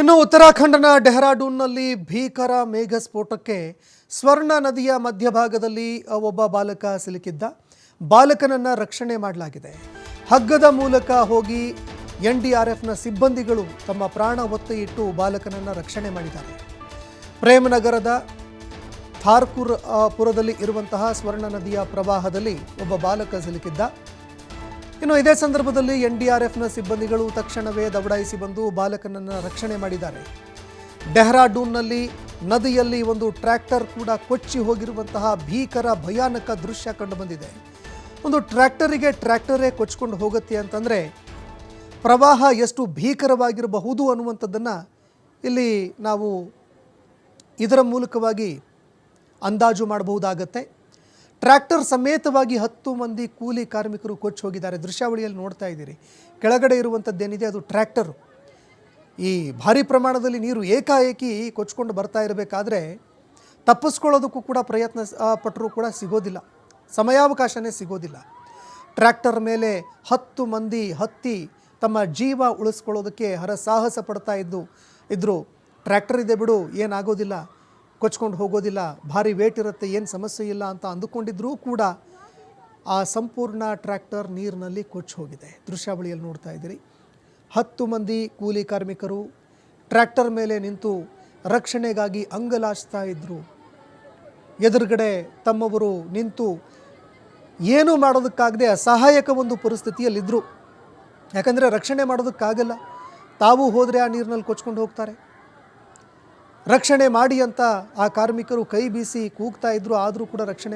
ಇನ್ನು ಉತ್ತರಾಖಂಡನ ಡೆಹ್ರಾಡೂನ್ನಲ್ಲಿ ಭೀಕರ ಮೇಘ ಸ್ಫೋಟಕ್ಕೆ ಸ್ವರ್ಣ ನದಿಯ ಮಧ್ಯಭಾಗದಲ್ಲಿ ಒಬ್ಬ ಬಾಲಕ ಸಿಲುಕಿದ್ದ. ಬಾಲಕನನ್ನು ರಕ್ಷಣೆ ಮಾಡಲಾಗಿದೆ. ಹಗ್ಗದ ಮೂಲಕ ಹೋಗಿ ಎನ್ ಡಿ ಆರ್ ಎಫ್ನ ಸಿಬ್ಬಂದಿಗಳು ತಮ್ಮ ಪ್ರಾಣ ಒತ್ತೆ ಇಟ್ಟು ಬಾಲಕನನ್ನು ರಕ್ಷಣೆ ಮಾಡಿದ್ದಾರೆ. ಪ್ರೇಮನಗರದ ಥಾರ್ಕುರ್ ಪುರದಲ್ಲಿ ಇರುವಂತಹ ಸ್ವರ್ಣ ನದಿಯ ಪ್ರವಾಹದಲ್ಲಿ ಒಬ್ಬ ಬಾಲಕ ಸಿಲುಕಿದ್ದ. ಇನ್ನು ಇದೇ ಸಂದರ್ಭದಲ್ಲಿ ಎನ್ ಡಿ ಆರ್ ಎಫ್ನ ಸಿಬ್ಬಂದಿಗಳು ತಕ್ಷಣವೇ ದೌಡಾಯಿಸಿ ಬಂದು ಬಾಲಕನನ್ನು ರಕ್ಷಣೆ ಮಾಡಿದ್ದಾರೆ. ಡೆಹ್ರಾಡೂನ್ನಲ್ಲಿ ನದಿಯಲ್ಲಿ ಒಂದು ಟ್ರ್ಯಾಕ್ಟರ್ ಕೂಡ ಕೊಚ್ಚಿ ಹೋಗಿರುವಂತಹ ಭೀಕರ ಭಯಾನಕ ದೃಶ್ಯ ಕಂಡುಬಂದಿದೆ. ಒಂದು ಟ್ರ್ಯಾಕ್ಟರಿಗೆ ಟ್ರ್ಯಾಕ್ಟರೇ ಕೊಚ್ಕೊಂಡು ಹೋಗುತ್ತೆ ಅಂತಂದರೆ ಪ್ರವಾಹ ಎಷ್ಟು ಭೀಕರವಾಗಿರಬಹುದು ಅನ್ನುವಂಥದ್ದನ್ನು ಇಲ್ಲಿ ನಾವು ಇದರ ಮೂಲಕವಾಗಿ ಅಂದಾಜು ಮಾಡಬಹುದಾಗತ್ತೆ. ಟ್ರ್ಯಾಕ್ಟರ್ ಸಮೇತವಾಗಿ ಹತ್ತು ಮಂದಿ ಕೂಲಿ ಕಾರ್ಮಿಕರು ಕೊಚ್ಚಿ ಹೋಗಿದ್ದಾರೆ. ದೃಶ್ಯಾವಳಿಯಲ್ಲಿ ನೋಡ್ತಾ ಇದ್ದೀರಿ. ಕೆಳಗಡೆ ಇರುವಂಥದ್ದೇನಿದೆ ಅದು ಟ್ರ್ಯಾಕ್ಟರು. ಈ ಭಾರಿ ಪ್ರಮಾಣದಲ್ಲಿ ನೀರು ಏಕಾಏಕಿ ಕೊಚ್ಕೊಂಡು ಬರ್ತಾ ಇರಬೇಕಾದ್ರೆ ತಪ್ಪಿಸ್ಕೊಳ್ಳೋದಕ್ಕೂ ಕೂಡ ಪ್ರಯತ್ನ ಪಟ್ಟರೂ ಕೂಡ ಸಿಗೋದಿಲ್ಲ. ಸಮಯಾವಕಾಶನೇ ಸಿಗೋದಿಲ್ಲ. ಟ್ರ್ಯಾಕ್ಟರ್ ಮೇಲೆ ಹತ್ತು ಮಂದಿ ಹತ್ತಿ ತಮ್ಮ ಜೀವ ಉಳಿಸ್ಕೊಳ್ಳೋದಕ್ಕೆ ಹರಸಾಹಸ ಪಡ್ತಾ ಇದ್ದು ಇದ್ದರು ಟ್ರ್ಯಾಕ್ಟರ್ ಇದೆ ಬಿಡು, ಏನಾಗೋದಿಲ್ಲ. ಕೊಚ್ಕೊಂಡು ಹೋಗೋದಿಲ್ಲ, ಭಾರಿ ವೇಟ್ ಇರುತ್ತೆ, ಏನು ಸಮಸ್ಯೆ ಇಲ್ಲ ಅಂತ ಅಂದುಕೊಂಡಿದ್ರೂ ಕೂಡ ಆ ಸಂಪೂರ್ಣ ಟ್ರ್ಯಾಕ್ಟರ್ ನೀರಿನಲ್ಲಿ ಕೊಚ್ಚಿ ಹೋಗಿದೆ. ದೃಶ್ಯಾವಳಿಯಲ್ಲಿ ನೋಡ್ತಾ ಇದ್ದೀರಿ. ಹತ್ತು ಮಂದಿ ಕೂಲಿ ಕಾರ್ಮಿಕರು ಟ್ರ್ಯಾಕ್ಟರ್ ಮೇಲೆ ನಿಂತು ರಕ್ಷಣೆಗಾಗಿ ಅಂಗಲಾಚ್ತಾ ಇದ್ದರು ಎದುರುಗಡೆ ತಮ್ಮವರು ನಿಂತು ಏನೂ ಮಾಡೋದಕ್ಕಾಗದೆ ಅಸಹಾಯಕ ಒಂದು ಪರಿಸ್ಥಿತಿಯಲ್ಲಿದ್ದರು ಯಾಕಂದರೆ ರಕ್ಷಣೆ ಮಾಡೋದಕ್ಕಾಗಲ್ಲ. ತಾವು ಹೋದರೆ ಆ ನೀರಿನಲ್ಲಿ ಕೊಚ್ಕೊಂಡು ಹೋಗ್ತಾರೆ. ರಕ್ಷಣೆ ಮಾಡಿ ಅಂತ ಆ ಕಾರ್ಮಿಕರು ಕೈ ಬೀಸಿ ಕೂಗ್ತಾ ಇದ್ರು ಆದರೂ ಕೂಡ ರಕ್ಷಣೆ